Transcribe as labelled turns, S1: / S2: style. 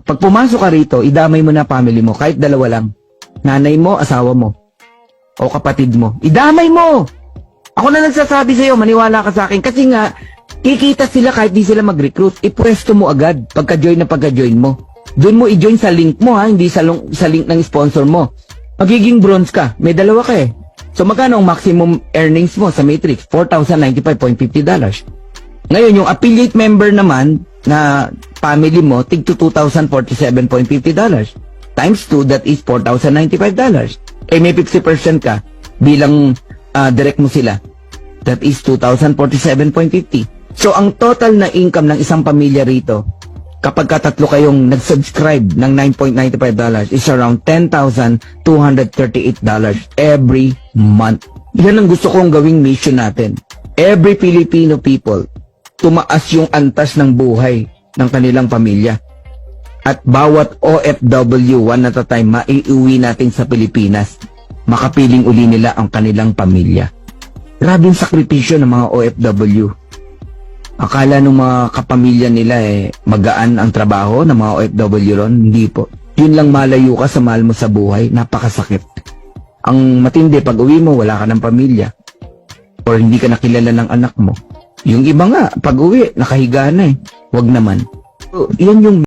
S1: Pag pumasok ka rito, idamay mo na family mo, kahit dalawa lang. Nanay mo, asawa mo, o kapatid mo. Idamay mo! Ako na nagsasabi sa'yo, maniwala ka sa akin. Kasi nga, kikita sila kahit di sila mag-recruit. Ipwesto mo agad, pagka-join na pagka-join mo. Doon mo i-join sa link mo ha, hindi sa, long- sa link ng sponsor mo. Magiging bronze ka, may dalawa ka eh. So magkano ang maximum earnings mo sa Matrix? $4,095.50. Ngayon, yung affiliate member naman na family mo, tig to $2,047.50. Times 2, that is $4,095. Eh, may 50% ka bilang ah, direct mo sila. That is $2,047.50. So, ang total na income ng isang pamilya rito, kapag katatlo kayong nag-subscribe ng $9.95 is around $10,238 every month. Yan ang gusto kong gawing mission natin. Every Filipino people, tumaas yung antas ng buhay ng kanilang pamilya. At bawat OFW one at a time maiuwi natin sa Pilipinas. Makapiling uli nila ang kanilang pamilya. Grabing sakripisyo ng mga OFW. Akala ng mga kapamilya nila eh magaan ang trabaho ng mga OFW ron. Hindi po. Yun lang malayo ka sa mahal mo sa buhay. Napakasakit. Ang matindi pag uwi mo wala ka ng pamilya. Or hindi ka nakilala ng anak mo. Yung iba nga, pag uwi, nakahiga na eh. Wag naman. So, yan yung